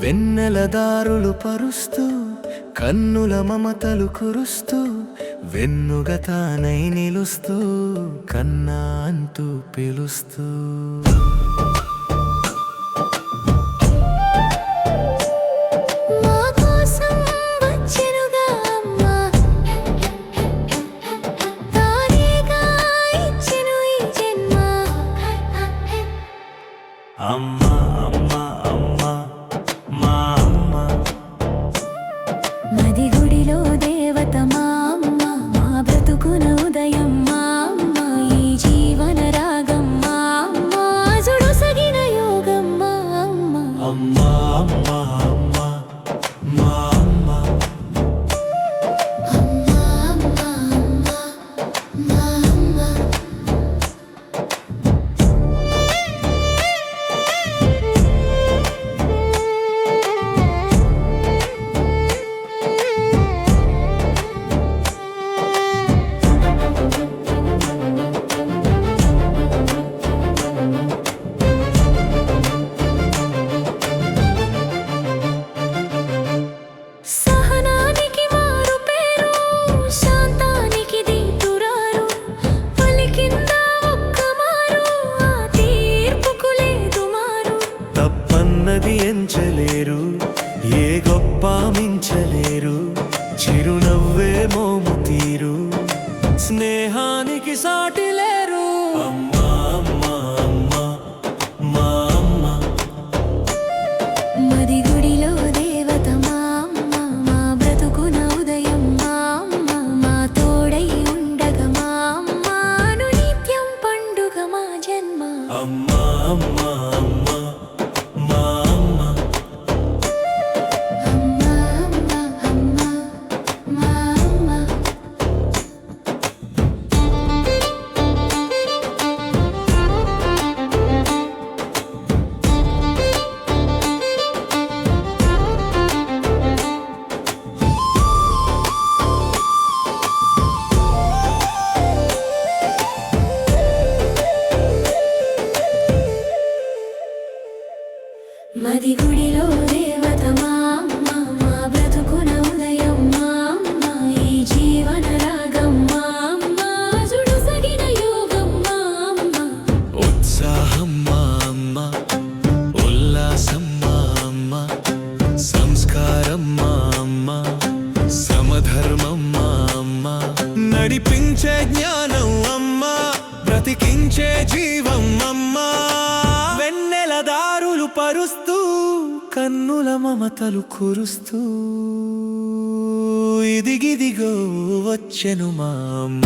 వెన్నెల దారులు పరుస్తూ కన్నుల మమతలు కురుస్తూ వెన్నుగ తానై నిలుస్తూ కన్నా అంటూ పిలుస్తూ. మా కోసం మది గుడిలో దేవత మించలేరు ఏ గొప్ప మించలేరు చిరునవ్వే మోము మది గుడిలో దేవత మా అమ్మ మా బ్రతుకున ఉదయం మా అమ్మ ఈ జీవన రాగం మా అమ్మ సగిన యోగం మా ఉత్సాహం మా అమ్మ ఉల్లాసం మా అమ్మ సంస్కారం మా అమ్మ సమధర్మం మా అమ్మ. నడిపించే జ్ఞానం అమ్మ బ్రతికించే జీవం దారులు కన్నుల మమతలు కురుస్తూ ఇదిగిదిగో వచ్చెను మా అమ్మ.